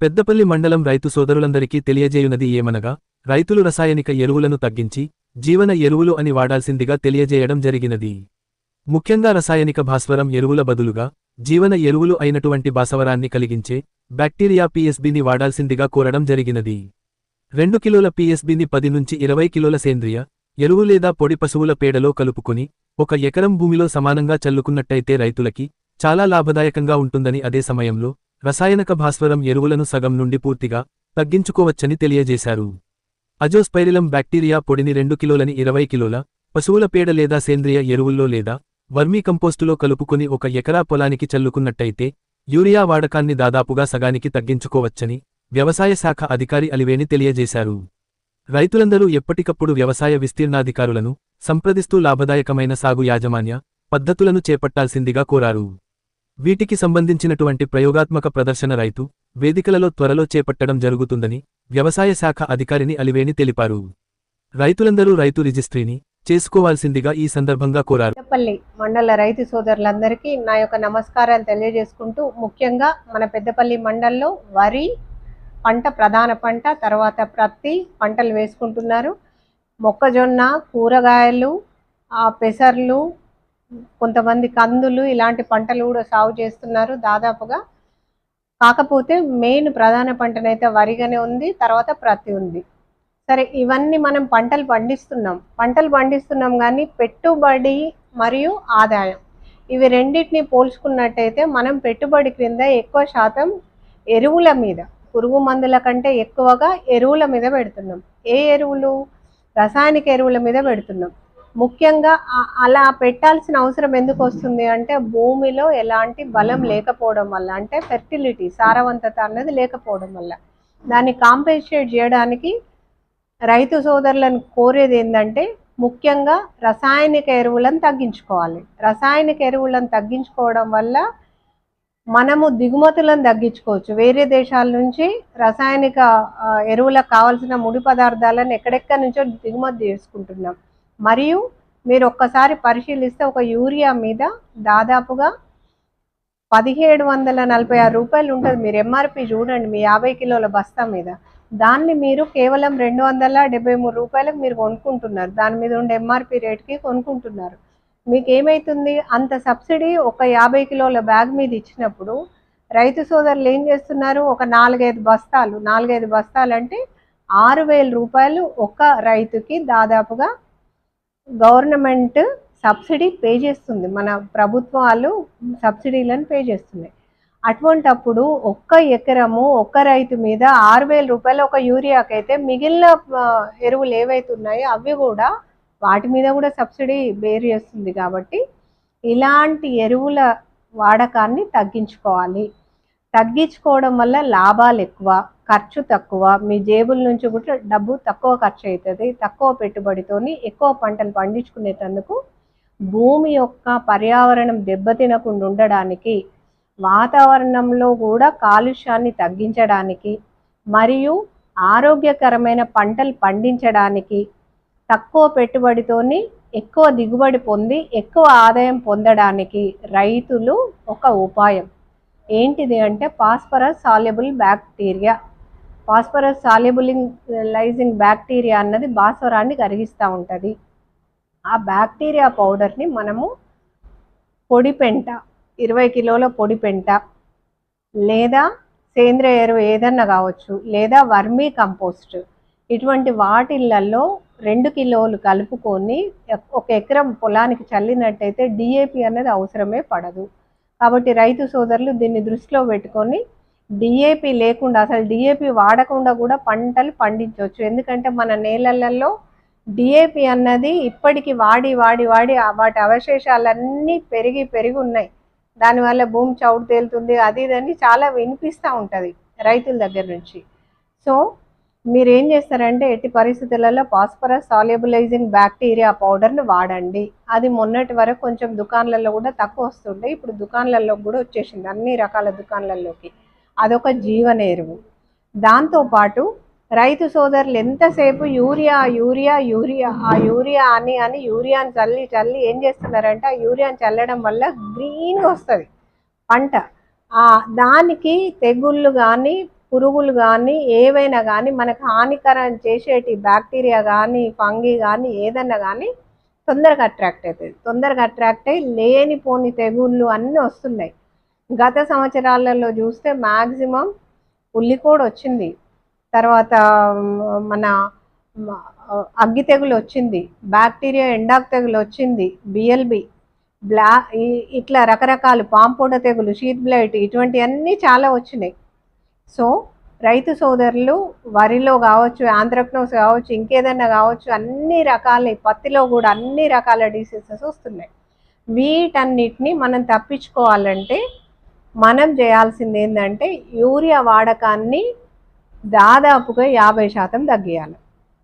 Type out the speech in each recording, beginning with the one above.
పెద్దపల్లి మండలం రైతు సోదరులందరికీ తెలియజేయునది ఏమనగా రైతులు రసాయనిక ఎరువులను తగ్గించి జీవన ఎరువులు అని వాడాల్సిందిగా తెలియజేయడం జరిగినది. ముఖ్యంగా రసాయనిక భాస్వరం ఎరువుల బదులుగా జీవన ఎరువులు అయినటువంటి భాసవరాన్ని కలిగించే బ్యాక్టీరియా పీఎస్బీని వాడాల్సిందిగా కోరడం జరిగినది. రెండు కిలోల పీఎస్బీని పది నుంచి ఇరవై కిలోల సేంద్రియ ఎరువు లేదా పొడి పశువుల పేడలో కలుపుకుని ఒక ఎకరం భూమిలో సమానంగా చల్లుకున్నట్టయితే రైతులకి చాలా లాభదాయకంగా ఉంటుందని అదే సమయంలో రసాయనక భాస్వరం ఎరువులను సగం నుండి పూర్తిగా తగ్గించుకోవచ్చని తెలియజేశారు. అజోస్పైరిలం బ్యాక్టీరియా పొడిని రెండు కిలోలని ఇరవై కిలోల పశువుల పేడ లేదా సేంద్రియ ఎరువుల్లో లేదా వర్మీ కంపోస్టులో కలుపుకుని ఒక ఎకరా పొలానికి చల్లుకున్నట్టయితే యూరియా వాడకాన్ని దాదాపుగా సగానికి తగ్గించుకోవచ్చని వ్యవసాయ శాఖ అధికారి అలివేని తెలియజేశారు. రైతులందరూ ఎప్పటికప్పుడు వ్యవసాయ విస్తీర్ణాధికారులను సంప్రదిస్తూ లాభదాయకమైన సాగు యాజమాన్య పద్ధతులను చేపట్టాల్సిందిగా కోరారు. వీటికి సంబంధించినటువంటి ప్రయోగాత్మక ప్రదర్శన రైతు వేదికలలో త్వరలో చేపట్టడం జరుగుతుందని వ్యవసాయ శాఖ అధికారిని అలివేని తెలిపారు. రైతులందరూ రైతు రిజిస్ట్రీని చేసుకోవాల్సిందిగా ఈ సందర్భంగా కోరారు. పెద్దపల్లి మండల రైతు సోదరులందరికీ నా యొక్క నమస్కారాలు తెలియజేసుకుంటూ ముఖ్యంగా మన పెద్దపల్లి మండల్లో వరి పంట ప్రధాన పంట తర్వాత ప్రత్తి పంటలు వేసుకుంటున్నారు. మొక్కజొన్న కూరగాయలు ఆ పెసర్లు కొంతమంది కందులు ఇలాంటి పంటలు కూడా సాగు చేస్తున్నారు దాదాపుగా. కాకపోతే మెయిన్ ప్రధాన పంటనైతే వరిగానే ఉంది తర్వాత ప్రతి ఉంది. సరే ఇవన్నీ మనం పంటలు పండిస్తున్నాం. పంటలు పండిస్తున్నాం కానీ పెట్టుబడి మరియు ఆదాయం. ఇవి రెండింటిని పోల్చుకున్నట్టయితే మనం పెట్టుబడి క్రింద ఎక్కువ శాతం ఎరువుల మీద పురుగు మందుల కంటే ఎక్కువగా ఎరువుల మీద పెడుతున్నాం. ఏ ఎరువులు? రసాయనిక ఎరువుల మీద పెడుతున్నాం. ముఖ్యంగా అలా పెట్టాల్సిన అవసరం ఎందుకు వస్తుంది అంటే భూమిలో ఎలాంటి బలం లేకపోవడం వల్ల అంటే ఫెర్టిలిటీ సారవంతత అన్నది లేకపోవడం వల్ల. దాన్ని కాంపెన్సేట్ చేయడానికి రైతు సోదరులను కోరేది ఏంటంటే ముఖ్యంగా రసాయనిక ఎరువులను తగ్గించుకోవాలి. రసాయనిక ఎరువులను తగ్గించుకోవడం వల్ల మనము దిగుమతులను తగ్గించుకోవచ్చు. వేరే దేశాల నుంచి రసాయనిక ఎరువులకు కావాల్సిన ముడి పదార్థాలను ఎక్కడెక్కడి నుంచో దిగుమతి చేసుకుంటున్నాం. మరియు మీరు ఒక్కసారి పరిశీలిస్తే ఒక యూరియా మీద దాదాపుగా పదిహేడు వందల నలభై ఆరు రూపాయలు ఉంటుంది. మీరు ఎంఆర్పి చూడండి మీ యాభై కిలోల బస్తా మీద. దాన్ని మీరు కేవలం రెండు వందల డెబ్బై మూడు రూపాయలకు మీరు కొనుక్కుంటున్నారు. దాని మీద ఉండే ఎంఆర్పి రేట్కి కొనుక్కుంటున్నారు. మీకు ఏమైతుంది? అంత సబ్సిడీ ఒక యాభై కిలోల బ్యాగ్ మీద ఇచ్చినప్పుడు రైతు సోదరులు ఏం చేస్తున్నారు? ఒక నాలుగైదు బస్తాలు నాలుగైదు బస్తాలు అంటే ఆరు వేల రూపాయలు ఒక రైతుకి దాదాపుగా గవర్నమెంట్ సబ్సిడీ పే చేస్తుంది. మన ప్రభుత్వాలు సబ్సిడీలను పే చేస్తున్నాయి. అటువంటప్పుడు ఒక్క ఎకరము ఒక్క రైతు మీద ఆరు వేల రూపాయలు ఒక యూరియాకైతే మిగిలిన ఎరువులు ఏవైతే ఉన్నాయో అవి కూడా వాటి మీద కూడా సబ్సిడీ బేర్ చేస్తుంది కాబట్టి ఇలాంటి ఎరువుల వాడకాన్ని తగ్గించుకోవాలి. తగ్గించుకోవడం వల్ల లాభాలు ఎక్కువ ఖర్చు తక్కువ మీ జేబుల నుంచి కూడా డబ్బు తక్కువ ఖర్చు అవుతుంది తక్కువ పెట్టుబడితోని ఎక్కువ పంటలు పండించుకునేటందుకు భూమి యొక్క పర్యావరణం దెబ్బతినకుండా ఉండడానికి వాతావరణంలో కూడా కాలుష్యాన్ని తగ్గించడానికి మరియు ఆరోగ్యకరమైన పంటలు పండించడానికి తక్కువ పెట్టుబడితోని ఎక్కువ దిగుబడి పొంది ఎక్కువ ఆదాయం పొందడానికి రైతులు ఒక ఉపాయం. ఏంటిది అంటే phosphorus soluble bacteria. Phosphorus solubilising bacteria అన్నది భాస్వరాన్ని కరిగిస్తూ ఉంటుంది. ఆ బ్యాక్టీరియా పౌడర్ని మనము పొడి పెంట ఇరవై కిలోల పొడి పెంట లేదా సేంద్రియ ఎరువు ఏదన్నా కావచ్చు లేదా వర్మీ కంపోస్ట్ ఇటువంటి వాటిళ్ళల్లో రెండు కిలోలు కలుపుకొని ఒక ఎకరం పొలానికి చల్లినట్టయితే డిఏపి అనేది అవసరమే పడదు. కాబట్టి రైతు సోదరులు దీన్ని దృష్టిలో పెట్టుకొని డిఏపి లేకుండా అసలు డిఏపి వాడకుండా కూడా పంటలు పండించవచ్చు. ఎందుకంటే మన నేలలలో డిఏపి అన్నది ఇప్పటికి వాడి వాడి వాడి వాటి అవశేషాలన్నీ పెరిగి పెరిగి ఉన్నాయి. దానివల్ల భూమి చౌడు తేలుతుంది అది ఇదని అని చాలా వినిపిస్తూ ఉంటుంది రైతుల దగ్గర నుంచి. సో మీరు ఏం చేస్తారంటే ఎట్టి పరిస్థితులలో పాస్పరస్ సాల్యుబులైజింగ్ బ్యాక్టీరియా పౌడర్ని వాడండి. అది మొన్నటి వరకు కొంచెం దుకాన్లలో కూడా తక్కువ వస్తుండే ఇప్పుడు దుకాన్లలో కూడా వచ్చేసింది అన్ని రకాల దుకాన్లలోకి అదొక జీవన ఎరువు దాంతోపాటు రైతు సోదరులు ఎంతసేపు యూరియా యూరియా యూరియా ఆ యూరియా అని అని యూరియాని చల్లి చల్లి ఏం చేస్తున్నారంటే ఆ యూరియాని చల్లడం వల్ల గ్రీన్గా వస్తుంది పంట. దానికి తెగుళ్ళు కానీ పురుగులు కానీ ఏవైనా కానీ మనకు హానికరం చేసేటి బ్యాక్టీరియా కానీ ఫంగి కానీ ఏదన్నా కానీ తొందరగా అట్రాక్ట్ అవుతుంది తొందరగా అట్రాక్ట్ అయ్యి లేనిపోని తెగుళ్ళు అన్నీ వస్తున్నాయి. గత సంవత్సరాలలో చూస్తే మ్యాక్సిమం ఉల్లికోడ్ వచ్చింది. తర్వాత మన అగ్గి తెగులు వచ్చింది. బ్యాక్టీరియా ఎండాక్ తెగులు వచ్చింది. బిఎల్బి బ్లా ఇట్లా రకరకాల పాంపోడ తెగులు షీట్ బ్లైట్ ఇటువంటివన్నీ చాలా వచ్చినాయి. సో రైతు సోదరులు వరిలో కావచ్చు ఆంధ్రక్నోస్ కావచ్చు ఇంకేదన్నా కావచ్చు అన్ని రకాల పత్తిలో కూడా అన్ని రకాల డిసీజెస్ వస్తున్నాయి. వీటన్నిటిని మనం తప్పించుకోవాలంటే మనం చేయాల్సింది ఏంటంటే యూరియా వాడకాన్ని దాదాపుగా యాభై శాతం తగ్గియాలి.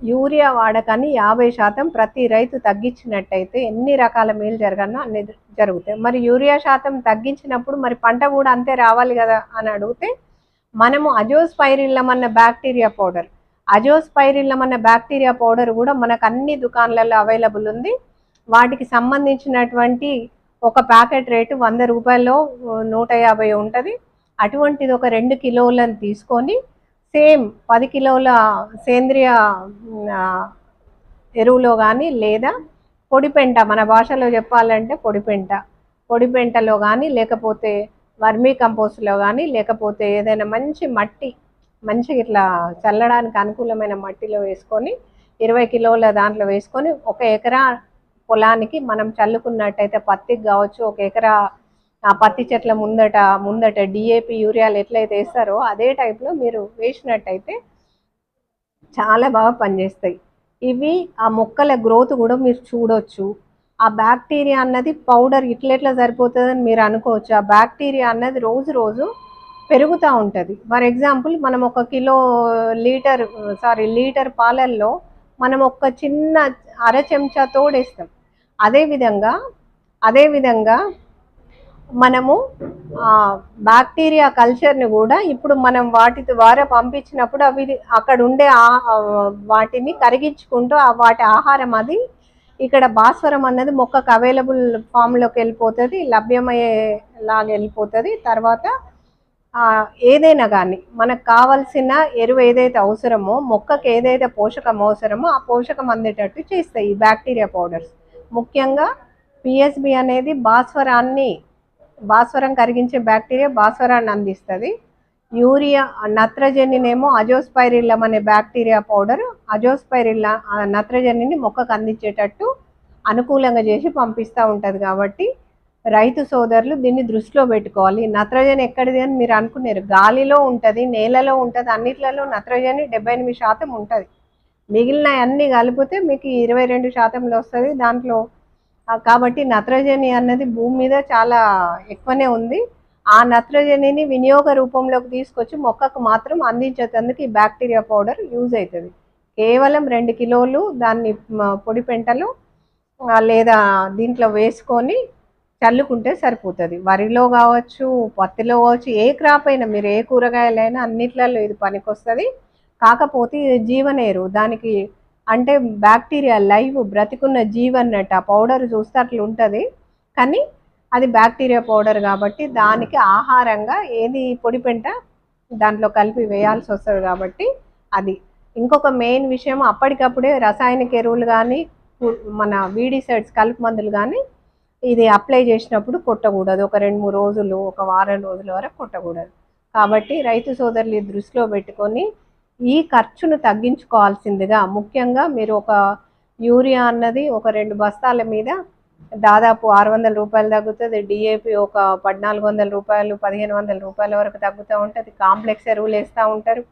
యూరియా వాడకాన్ని యాభై శాతం ప్రతి రైతు తగ్గించినట్టయితే ఎన్ని రకాల మేలు జరగనో అన్ని జరుగుతాయి. మరి యూరియా శాతం తగ్గించినప్పుడు మరి పంట కూడా అంతే రావాలి కదా అని అడిగితే మనము అజోస్పైరిల్లం అన్న బ్యాక్టీరియా పౌడర్. అజోస్పైరిల్లం అన్న బ్యాక్టీరియా పౌడర్ కూడా మనకు అన్ని దుకాణాలలో అవైలబుల్ ఉంది. వాటికి సంబంధించినటువంటి ఒక ప్యాకెట్ రేటు వంద రూపాయల్లో నూట యాభై ఉంటుంది. అటువంటిది ఒక రెండు కిలోలను తీసుకొని సేమ్ పది కిలోల సేంద్రియ ఎరువులో కానీ లేదా పొడిపెంట మన భాషలో చెప్పాలంటే పొడిపెంట పొడిపెంటలో కానీ లేకపోతే వర్మీ కంపోస్ట్లో కానీ లేకపోతే ఏదైనా మంచి మట్టి మంచి ఇట్లా చల్లడానికి అనుకూలమైన మట్టిలో వేసుకొని ఇరవై కిలోల దాంట్లో వేసుకొని ఒక ఎకరా పొలానికి మనం చల్లుకున్నట్టయితే పత్తికి కావచ్చు ఒక ఎకరా ఆ పత్తి చెట్ల ముందట ముందట డిఏపి యూరియాలు ఎట్లయితే వేస్తారో అదే టైప్లో మీరు వేసినట్టయితే చాలా బాగా పనిచేస్తాయి. ఇవి ఆ మొక్కల గ్రోత్ కూడా మీరు చూడొచ్చు. ఆ బ్యాక్టీరియా అన్నది పౌడర్ ఇట్లెట్లా సరిపోతుందని మీరు అనుకోవచ్చు. ఆ బ్యాక్టీరియా అన్నది రోజు రోజు పెరుగుతూ ఉంటుంది. ఫర్ ఎగ్జాంపుల్ మనం ఒక కిలో లీటర్ సారీ లీటర్ పాలల్లో మనం ఒక చిన్న అర చెంచా తోడేస్తాం. అదేవిధంగా అదేవిధంగా మనము బ్యాక్టీరియా కల్చర్ని కూడా ఇప్పుడు మనం వాటి ద్వారా పంపించినప్పుడు అవి అక్కడ ఉండే వాటిని కరిగించుకుంటూ వాటి ఆహారం అది ఇక్కడ భాస్వరం అన్నది మొక్కకు అవైలబుల్ ఫామ్లోకి వెళ్ళిపోతుంది లభ్యమయ్యేలాగా వెళ్ళిపోతుంది. తర్వాత ఏదైనా కానీ మనకు కావలసిన ఎరువు ఏదైతే అవసరమో మొక్కకు ఏదైతే పోషకం అవసరమో ఆ పోషకం అందేటట్టు చేస్తాయి ఈ బ్యాక్టీరియా పౌడర్స్ ముఖ్యంగా పిఎస్బి అనేది భాస్వరాన్ని భాస్వరం కరిగించే బ్యాక్టీరియా భాస్వరాన్ని అందిస్తుంది. యూరియా నత్రజనినేమో అజోస్పైరిల్లం అనే బ్యాక్టీరియా పౌడర్ అజోస్పైరిల్లా నత్రజనిని మొక్కకు అందించేటట్టు అనుకూలంగా చేసి పంపిస్తూ ఉంటుంది కాబట్టి రైతు సోదరులు దీన్ని దృష్టిలో పెట్టుకోవాలి. నత్రజని ఎక్కడిది అని మీరు అనుకున్నారు గాలిలో ఉంటుంది నేలలో ఉంటుంది అన్నిట్లలో నత్రజని డెబ్బై ఎనిమిది శాతం ఉంటుంది. మిగిలిన అన్నీ కలిపితే మీకు ఇరవై రెండు శాతంలో వస్తుంది దాంట్లో. కాబట్టి నత్రజని అన్నది భూమి మీద చాలా ఎక్కువనే ఉంది. ఆ నత్రజనిని వినియోగ రూపంలోకి తీసుకొచ్చి మొక్కకు మాత్రం అందించేటందుకు ఈ బ్యాక్టీరియా పౌడర్ యూజ్ అవుతుంది. కేవలం రెండు కిలోలు దాన్ని పొడి పెంటలు లేదా దీంట్లో వేసుకొని చల్లుకుంటే సరిపోతుంది. వరిలో కావచ్చు పత్తిలో కావచ్చు ఏ క్రాప్ అయినా మీరు ఏ కూరగాయలైనా అన్నిట్లలో ఇది పనికొస్తుంది. కాకపోతే ఇది జీవనేరు. దానికి అంటే బ్యాక్టీరియా లైవ్ బ్రతికున్న జీవన్నట్టు ఆ పౌడర్ చూస్తే అట్లా ఉంటుంది కానీ అది బ్యాక్టీరియా పౌడర్ కాబట్టి దానికి ఆహారంగా ఏది పొడి పెంట దాంట్లో కలిపి వేయాల్సి వస్తుంది కాబట్టి అది. ఇంకొక మెయిన్ విషయం అప్పటికప్పుడే రసాయనిక ఎరువులు కానీ మన వీడిసైడ్స్ కలుపు మందులు కానీ ఇది అప్లై చేసినప్పుడు కొట్టకూడదు. ఒక రెండు మూడు రోజులు ఒక వారం రోజుల వరకు కొట్టకూడదు. కాబట్టి రైతు సోదరులు దృష్టిలో పెట్టుకొని ఈ ఖర్చును తగ్గించుకోవాల్సిందిగా ముఖ్యంగా మీరు ఒక యూరియా అన్నది ఒక రెండు బస్తాల మీద దాదాపు ఆరు వందల రూపాయలు తగ్గుతుంది. డిఏపి ఒక పద్నాలుగు వందల రూపాయలు పదిహేను వందల రూపాయల వరకు తగ్గుతూ ఉంటుంది. కాంప్లెక్స్ ఎరువులు వేస్తూ ఉంటారు.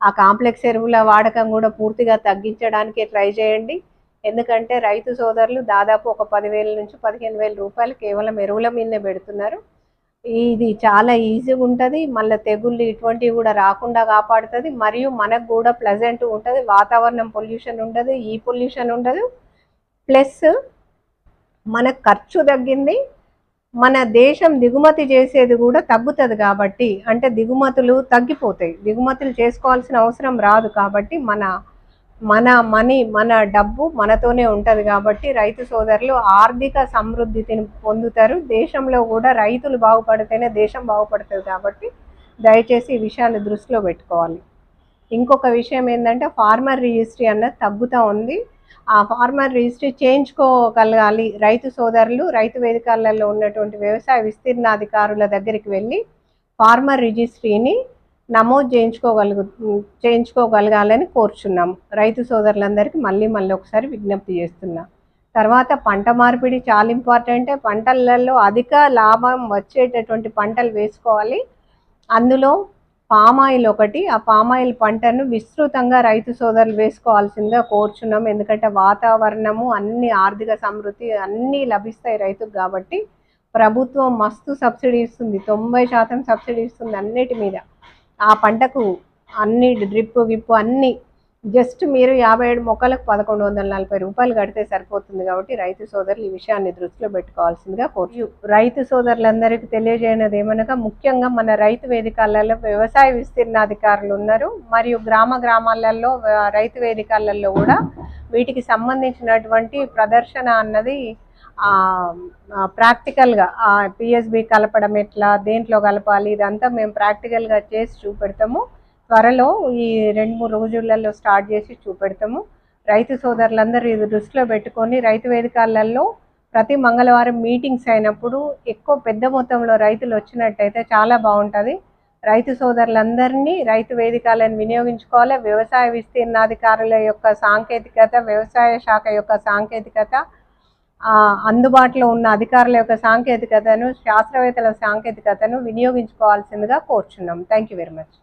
ఆ కాంప్లెక్స్ ఎరువుల వాడకం కూడా పూర్తిగా తగ్గించడానికి ట్రై చేయండి. ఎందుకంటే రైతు సోదరులు దాదాపు ఒక పదివేల నుంచి పదిహేను వేల రూపాయలు కేవలం ఎరువుల మీదనే పెడుతున్నారు. ఇది చాలా ఈజీగా ఉంటుంది. మళ్ళీ తెగుళ్ళు ఇటువంటివి కూడా రాకుండా కాపాడుతుంది. మరియు మనకు కూడా ప్లెజెంట్ ఉంటుంది. వాతావరణం పొల్యూషన్ ఉండదు. ఈ పొల్యూషన్ ఉండదు. ప్లస్ మన ఖర్చు తగ్గింది మన దేశం దిగుమతి చేసేది కూడా తగ్గుతుంది కాబట్టి అంటే దిగుమతులు తగ్గిపోతాయి. దిగుమతులు చేసుకోవాల్సిన అవసరం రాదు కాబట్టి మన మన మనీ మన డబ్బు మనతోనే ఉంటుంది కాబట్టి రైతు సోదరులు ఆర్థిక సమృద్ధిని పొందుతారు. దేశంలో కూడా రైతులు బాగుపడితేనే దేశం బాగుపడుతుంది కాబట్టి దయచేసి ఈ విషయాన్ని దృష్టిలో పెట్టుకోవాలి. ఇంకొక విషయం ఏంటంటే ఫార్మర్ రిజిస్ట్రీ అన్నది తగ్గుతూ ఉంది. ఆ ఫార్మర్ రిజిస్ట్రీ చేయించుకోగలగాలి. రైతు సోదరులు రైతు వేదికలలో ఉన్నటువంటి వ్యవసాయ విస్తీర్ణాధికారుల దగ్గరికి వెళ్ళి ఫార్మర్ రిజిస్ట్రీని నమోదు చేయించుకోగలుగు చేయించుకోగలగాలని కోరుచున్నాం. రైతు సోదరులందరికీ మళ్ళీ మళ్ళీ ఒకసారి విజ్ఞప్తి చేస్తున్నాం. తర్వాత పంట మార్పిడి చాలా ఇంపార్టెంట్ పంటలలో అధిక లాభం వచ్చేటటువంటి పంటలు వేసుకోవాలి. అందులో పామాయిల్ ఒకటి. ఆ పామాయిల్ పంటను విస్తృతంగా రైతు సోదరులు వేసుకోవాల్సిందిగా కోరుచున్నాం. ఎందుకంటే వాతావరణము అన్ని ఆర్థిక సమృద్ధి అన్నీ లభిస్తాయి రైతుకు కాబట్టి ప్రభుత్వం మస్తు సబ్సిడీ ఇస్తుంది. తొంభై శాతం సబ్సిడీ ఇస్తుంది అన్నిటి మీద. ఆ పంటకు అన్ని డ్రిప్ విప్పు అన్ని జస్ట్ మీరు యాభై ఏడు మొక్కలకు పదకొండు వందల నలభై రూపాయలు కడితే సరిపోతుంది కాబట్టి రైతు సోదరులు ఈ విషయాన్ని దృష్టిలో పెట్టుకోవాల్సిందిగా కోరు రైతు సోదరులందరికీ తెలియజేయనది ఏమనగా ముఖ్యంగా మన రైతు వేదికలలో వ్యవసాయ విస్తీర్ణాధికారులు ఉన్నారు. మరియు గ్రామ గ్రామాలలో రైతు వేదికలలో కూడా వీటికి సంబంధించినటువంటి ప్రదర్శన అన్నది ప్రాక్టికల్గా పిఎస్బి కలపడం ఎట్లా దేంట్లో కలపాలి ఇదంతా మేము ప్రాక్టికల్గా చేసి చూపెడతాము. త్వరలో ఈ రెండు మూడు రోజులలో స్టార్ట్ చేసి చూపెడతాము. రైతు సోదరులందరూ ఇది దృష్టిలో పెట్టుకొని రైతు వేదికలలో ప్రతి మంగళవారం మీటింగ్స్ అయినప్పుడు ఎక్కువ పెద్ద మొత్తంలో రైతులు వచ్చినట్టయితే చాలా బాగుంటుంది. రైతు సోదరులందరినీ రైతు వేదికలను వినియోగించుకోవాలి. వ్యవసాయ విస్తీర్ణాధికారుల యొక్క సాంకేతికత వ్యవసాయ శాఖ యొక్క సాంకేతికత అందుబాటులో ఉన్న అధికారుల యొక్క సాంకేతికతను శాస్త్రవేత్తల సాంకేతికతను వినియోగించుకోవాల్సిందిగా కోరుచున్నాం. Thank you very much